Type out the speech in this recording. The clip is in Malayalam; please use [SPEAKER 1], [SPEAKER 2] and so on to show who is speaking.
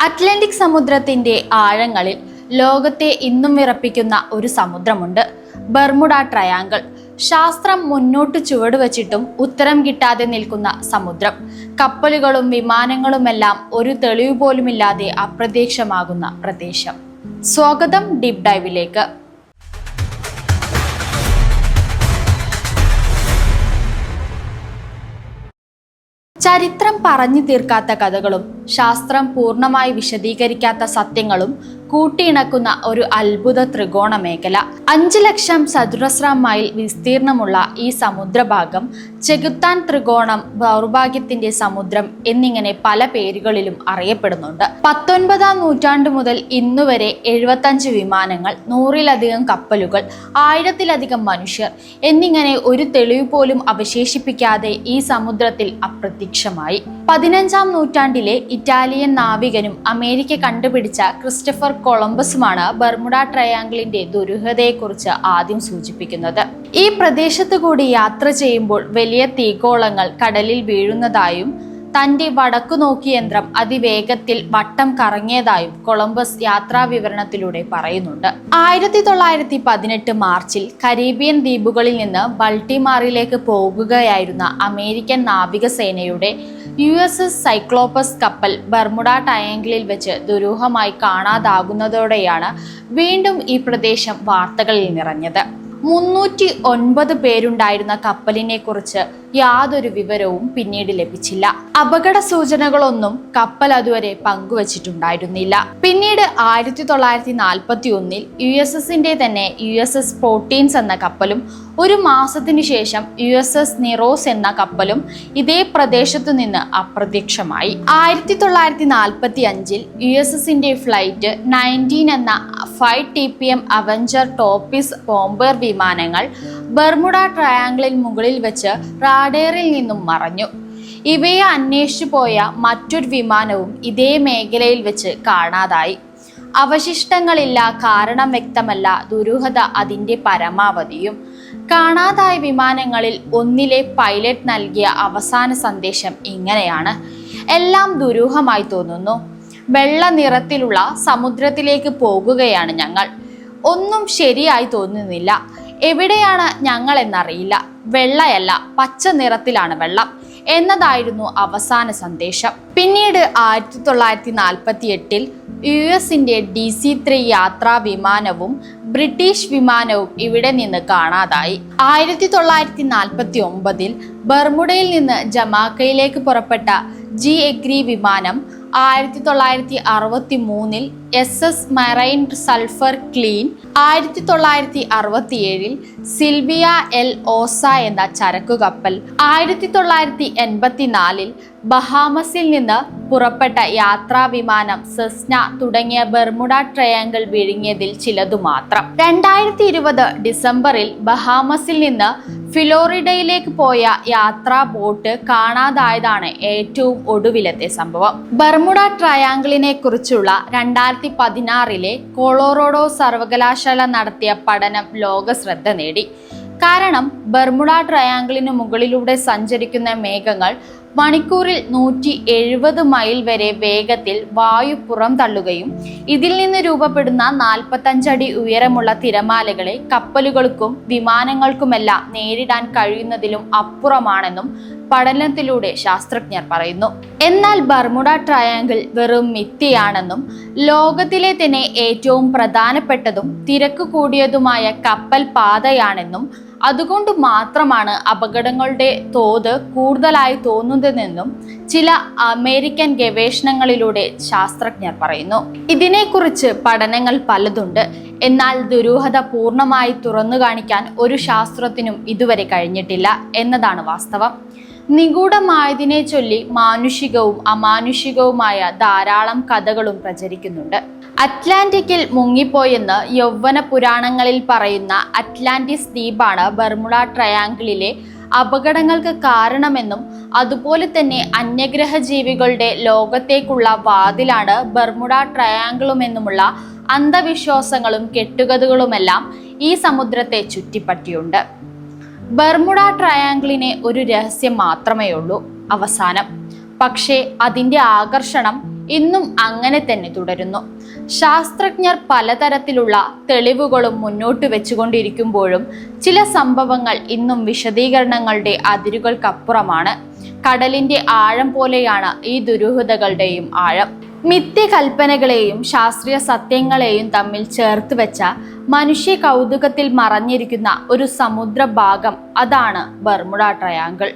[SPEAKER 1] അറ്റ്ലാന്റിക് സമുദ്രത്തിന്റെ ആഴങ്ങളിൽ ലോകത്തെ ഇന്നും വിറപ്പിക്കുന്ന ഒരു സമുദ്രമുണ്ട്. Bermuda triangle. ശാസ്ത്രം മുന്നോട്ട് ചുവടുവച്ചിട്ടും ഉത്തരം കിട്ടാതെ നിൽക്കുന്ന സമുദ്രം. കപ്പലുകളും വിമാനങ്ങളുമെല്ലാം ഒരു തെളിവ് പോലുമില്ലാതെ അപ്രത്യക്ഷമാകുന്ന പ്രദേശം. സ്വാഗതം ഡീപ് ഡൈവിലേക്ക്. ചരിത്രം പറഞ്ഞു തീർക്കാത്ത കഥകളും ശാസ്ത്രം പൂർണമായി വിശദീകരിക്കാത്ത സത്യങ്ങളും കൂട്ടിയിണക്കുന്ന ഒരു അത്ഭുത ത്രികോണ മേഖല. അഞ്ച് ലക്ഷം ചതുരശ്ര മൈൽ വിസ്തീർണമുള്ള ഈ സമുദ്രഭാഗം ചെകുത്താൻ ത്രികോണം ദൗർഭാഗ്യത്തിന്റെ സമുദ്രം എന്നിങ്ങനെ പല പേരുകളിലും അറിയപ്പെടുന്നുണ്ട്. പത്തൊൻപതാം നൂറ്റാണ്ട് മുതൽ ഇന്നുവരെ എഴുപത്തഞ്ച് വിമാനങ്ങൾ നൂറിലധികം കപ്പലുകൾ ആയിരത്തിലധികം മനുഷ്യർ എന്നിങ്ങനെ ഒരു തെളിവ് പോലും അവശേഷിപ്പിക്കാതെ ഈ സമുദ്രത്തിൽ അപ്രത്യക്ഷമായി. പതിനഞ്ചാം നൂറ്റാണ്ടിലെ ഇറ്റാലിയൻ നാവികനും അമേരിക്ക കണ്ടുപിടിച്ച ക്രിസ്റ്റഫർ കൊളംബസുമാണ് ബർമുഡ ട്രയാങ്കിളിന്റെ ദുരൂഹതയെക്കുറിച്ച് ആദ്യം സൂചിപ്പിക്കുന്നത്. ഈ പ്രദേശത്തു കൂടി യാത്ര ചെയ്യുമ്പോൾ വലിയ തീഗോളങ്ങൾ കടലിൽ വീഴുന്നതായും തന്റെ വടക്കു നോക്കി യന്ത്രം അതിവേഗത്തിൽ വട്ടം കറങ്ങിയതായും കൊളംബസ് യാത്രാ വിവരണത്തിലൂടെ പറയുന്നുണ്ട്. ആയിരത്തി തൊള്ളായിരത്തി പതിനെട്ട് മാർച്ചിൽ കരീബിയൻ ദ്വീപുകളിൽ നിന്ന് ബൾട്ടിമാറിലേക്ക് പോകുകയായിരുന്ന അമേരിക്കൻ നാവികസേനയുടെ യു എസ് എസ് സൈക്ലോപ്പസ് കപ്പൽ ബർമുഡ ടയങ്കിളിൽ വെച്ച് ദുരൂഹമായി കാണാതാകുന്നതോടെയാണ് വീണ്ടും ഈ പ്രദേശം വാർത്തകളിൽ നിറഞ്ഞത്. മുന്നൂറ്റി ഒൻപത് പേരുണ്ടായിരുന്ന കപ്പലിനെ കുറിച്ച് യാതൊരു വിവരവും പിന്നീട് ലഭിച്ചില്ല. അപകട സൂചനകളൊന്നും കപ്പൽ അതുവരെ പങ്കുവച്ചിട്ടുണ്ടായിരുന്നില്ല. പിന്നീട് ആയിരത്തി തൊള്ളായിരത്തി നാൽപ്പത്തി ഒന്നിൽ യു എസ് എസിന്റെ തന്നെ യു എസ് എസ് ഫോർട്ടീൻസ് എന്ന കപ്പലും ഒരു മാസത്തിനു ശേഷം യു എസ് എസ് നിറോസ് എന്ന കപ്പലും ഇതേ പ്രദേശത്തു നിന്ന് അപ്രത്യക്ഷമായി. ആയിരത്തി തൊള്ളായിരത്തി നാൽപ്പത്തി അഞ്ചിൽ യു എസ് എസിന്റെ ഫ്ലൈറ്റ് നയന്റീൻ എന്ന five T P M Avenger ടോപ്പിസ് bomber വിമാനങ്ങൾ ബർമുഡ ട്രയാങ്കിളിൽ മുകളിൽ വെച്ച് റാഡേറിൽ നിന്നും മറഞ്ഞു. ഇവയെ അന്വേഷിച്ചു പോയ മറ്റൊരു വിമാനവും ഇതേ മേഖലയിൽ വെച്ച് കാണാതായി. അവശിഷ്ടങ്ങളില്ല കാരണം വ്യക്തമല്ല ദുരൂഹത അതിന്റെ പരമാവധിയും. കാണാതായ വിമാനങ്ങളിൽ ഒന്നിലെ പൈലറ്റ് നൽകിയ അവസാന സന്ദേശം ഇങ്ങനെയാണ്. എല്ലാം ദുരൂഹമായി തോന്നുന്നു. വെള്ള നിറത്തിലുള്ള സമുദ്രത്തിലേക്ക് പോകുകയാണ് ഞങ്ങൾ. ഒന്നും ശരിയായി തോന്നുന്നില്ല. എവിടെയാണ് ഞങ്ങൾ എന്നറിയില്ല വെള്ളയല്ല പച്ച നിറത്തിലാണ് വെള്ളം എന്നതായിരുന്നു അവസാന സന്ദേശം. പിന്നീട് ആയിരത്തി തൊള്ളായിരത്തി നാൽപ്പത്തി എട്ടിൽ യു എസിന്റെ ഡി സി ത്രീ യാത്രാ വിമാനവും ബ്രിട്ടീഷ് വിമാനവും ഇവിടെ നിന്ന് കാണാതായി. ആയിരത്തി തൊള്ളായിരത്തി നാൽപ്പത്തി ഒമ്പതിൽ ബർമുഡയിൽ നിന്ന് ജമാക്കയിലേക്ക് പുറപ്പെട്ട ജി എഗ്രി വിമാനം ആയിരത്തി തൊള്ളായിരത്തി അറുപത്തി മൂന്നിൽ S S Marine Sulphur Queen ആയിരത്തി തൊള്ളായിരത്തി അറുപത്തിയേഴിൽ സിൽവിയ എൽ ഓസ എന്ന ചരക്കു കപ്പൽ ആയിരത്തി തൊള്ളായിരത്തി എൺപത്തിനാലിൽ ബഹാമസിൽ നിന്ന് പുറപ്പെട്ട യാത്രാ വിമാനം സെസ്ന തുടങ്ങിയ ബർമുഡ ട്രയാങ്കിൾ വിഴുങ്ങിയതിൽ ചിലതു മാത്രം. രണ്ടായിരത്തി ഇരുപത് ഡിസംബറിൽ ബഹാമസിൽ നിന്ന് ഫിലോറിഡയിലേക്ക് പോയ യാത്രാ ബോട്ട് കാണാതായതാണ് ഏറ്റവും ഒടുവിലത്തെ സംഭവം. ബർമുഡ ട്രയാങ്കിളിനെ കുറിച്ചുള്ള രണ്ടായിരത്തി പതിനാറിലെ കൊളോറോഡോ സർവകലാശാല നടത്തിയ പഠനം ലോക ശ്രദ്ധ നേടി. കാരണം ബർമുഡ ട്രയാങ്കിളിന് മുകളിലൂടെ സഞ്ചരിക്കുന്ന മേഘങ്ങൾ മണിക്കൂറിൽ നൂറ്റി എഴുപത് മൈൽ വരെ വേഗത്തിൽ വായു പുറം തള്ളുകയും ഇതിൽ നിന്ന് രൂപപ്പെടുന്ന നാൽപ്പത്തഞ്ചടി ഉയരമുള്ള തിരമാലകളെ കപ്പലുകൾക്കും വിമാനങ്ങൾക്കുമെല്ലാം നേരിടാൻ കഴിയുന്നതിലും അപ്പുറമാണെന്നും പഠനത്തിലൂടെ ശാസ്ത്രജ്ഞർ പറയുന്നു. എന്നാൽ ബർമുഡ ട്രയാങ്കിൾ വെറും മിഥ്യയാണെന്നും ലോകത്തിലെ തന്നെ ഏറ്റവും പ്രധാനപ്പെട്ടതും തിരക്ക് കൂടിയതുമായ കപ്പൽ പാതയാണെന്നും അതുകൊണ്ട് മാത്രമാണ് അപകടങ്ങളുടെ തോത് കൂടുതലായി തോന്നുന്നതെന്നും ചില അമേരിക്കൻ ഗവേഷണങ്ങളിലൂടെ ശാസ്ത്രജ്ഞർ പറയുന്നു. ഇതിനെക്കുറിച്ച് പഠനങ്ങൾ പലതുണ്ട്. എന്നാൽ ദുരൂഹത പൂർണമായി തുറന്നു കാണിക്കാൻ ഒരു ശാസ്ത്രത്തിനും ഇതുവരെ കഴിഞ്ഞിട്ടില്ല എന്നതാണ് വാസ്തവം. നിഗൂഢമായതിനെ ചൊല്ലി മാനുഷികവും അമാനുഷികവുമായ ധാരാളം കഥകളും പ്രചരിക്കുന്നുണ്ട്. അറ്റ്ലാന്റിക്കിൽ മുങ്ങിപ്പോയെന്ന് യൗവന പുരാണങ്ങളിൽ പറയുന്ന അറ്റ്ലാന്റിസ് ദ്വീപാണ് ബർമുള ട്രയാങ്കിളിലെ അപകടങ്ങൾക്ക് കാരണമെന്നും അതുപോലെ തന്നെ അന്യഗ്രഹ ജീവികളുടെ ലോകത്തേക്കുള്ള വാതിലാണ് ബർമുഡ ട്രയാങ്കിളുമെന്നുമുള്ള അന്ധവിശ്വാസങ്ങളും കെട്ടുകഥകളുമെല്ലാം ഈ സമുദ്രത്തെ ചുറ്റിപ്പറ്റിയുണ്ട്. ബർമുഡ ട്രയാങ്കിളിന് ഒരു രഹസ്യം മാത്രമേ ഉള്ളൂ അവസാനം. പക്ഷേ അതിന്റെ ആകർഷണം ഇന്നും അങ്ങനെ തന്നെ തുടരുന്നു. ശാസ്ത്രജ്ഞർ പലതരത്തിലുള്ള തെളിവുകളും മുന്നോട്ട് വെച്ചുകൊണ്ടിരിക്കുമ്പോഴും ചില സംഭവങ്ങൾ ഇന്നും വിശദീകരണങ്ങളുടെ അതിരുകൾക്കപ്പുറമാണ്. കടലിന്റെ ആഴം പോലെയാണ് ഈ ദുരൂഹതകളുടെയും ആഴം. മിഥ്യകൽപ്പനകളെയും ശാസ്ത്രീയ സത്യങ്ങളെയും തമ്മിൽ ചേർത്ത് വെച്ച മനുഷ്യ കൗതുകത്തിൽ മറഞ്ഞിരിക്കുന്ന ഒരു സമുദ്രഭാഗം അതാണ് ബർമുഡ ട്രയാങ്കിൾ.